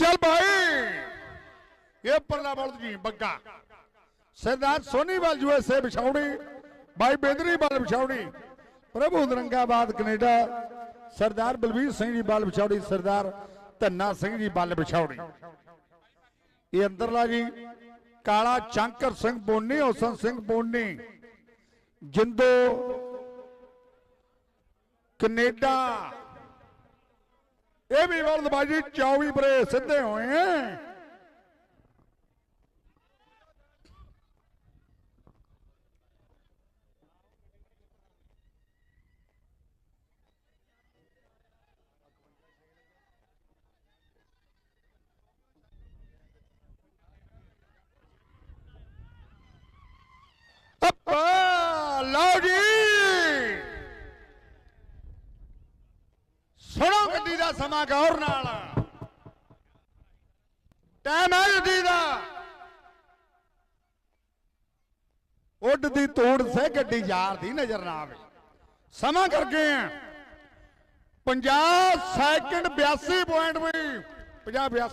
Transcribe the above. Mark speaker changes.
Speaker 1: ਚੱਲ ਭਾਈ। ਇਹ ਪਰਲਾ ਬਲਦ ਜੀ, ਬੱਗਾ। ਸਰਦਾਰ ਸੋਨੀਵਾਲ ਯੂਐਸਏ ਵਿਛਾਉਣੀ ਬਾਈ ਬੇਦਰੀਵਾਲ ਵਿਛਾਉਣੀ, ਪ੍ਰਭੂ ਨਰੰਗਾਬਾਦ ਕੈਨੇਡਾ, ਸਰਦਾਰ ਬਲਵੀਰ ਸਿੰਘ ਜੀ ਬਾਲ ਵਿਛਾਉਣੀ, ਸਰਦਾਰ ਧੰਨਾ ਸਿੰਘ ਜੀ ਬਾਲ ਵਿਛਾਉਣੀ। ਇਹ ਅੰਦਰਲਾ ਜੀ, ਕਾਲਾ ਚੰਕਰ ਸਿੰਘ ਬੋਨੀ, ਹੁਸਨ ਸਿੰਘ ਬੋਨੀ, ਜਿੰਦੋ ਕੈਨੇਡਾ। ਇਹ ਵੀ ਬਲਦਬਾਜੀ 24 ਬਰੇ ਸਿੱਧੇ ਹੋਏ ਆ ਲਓ ਜੀ। ਸੁਣੋ ਸਮਾਂ ਗੌਰ ਨਾਲ। ਟਾਈਮ ਹੈ ਗੱਡੀ ਦਾ। ਉੱਡ ਦੀ ਤੋੜ ਸੇ ਗੱਡੀ ਯਾਰ ਦੀ ਨਜ਼ਰ ਨਾ ਆਵੇ। ਸਮਾਂ ਕਰ ਗਏ ਆ। 50 ਸੈਕਿੰਡ 82 ਪੁਆਇੰਟ ਵੀ। 50 82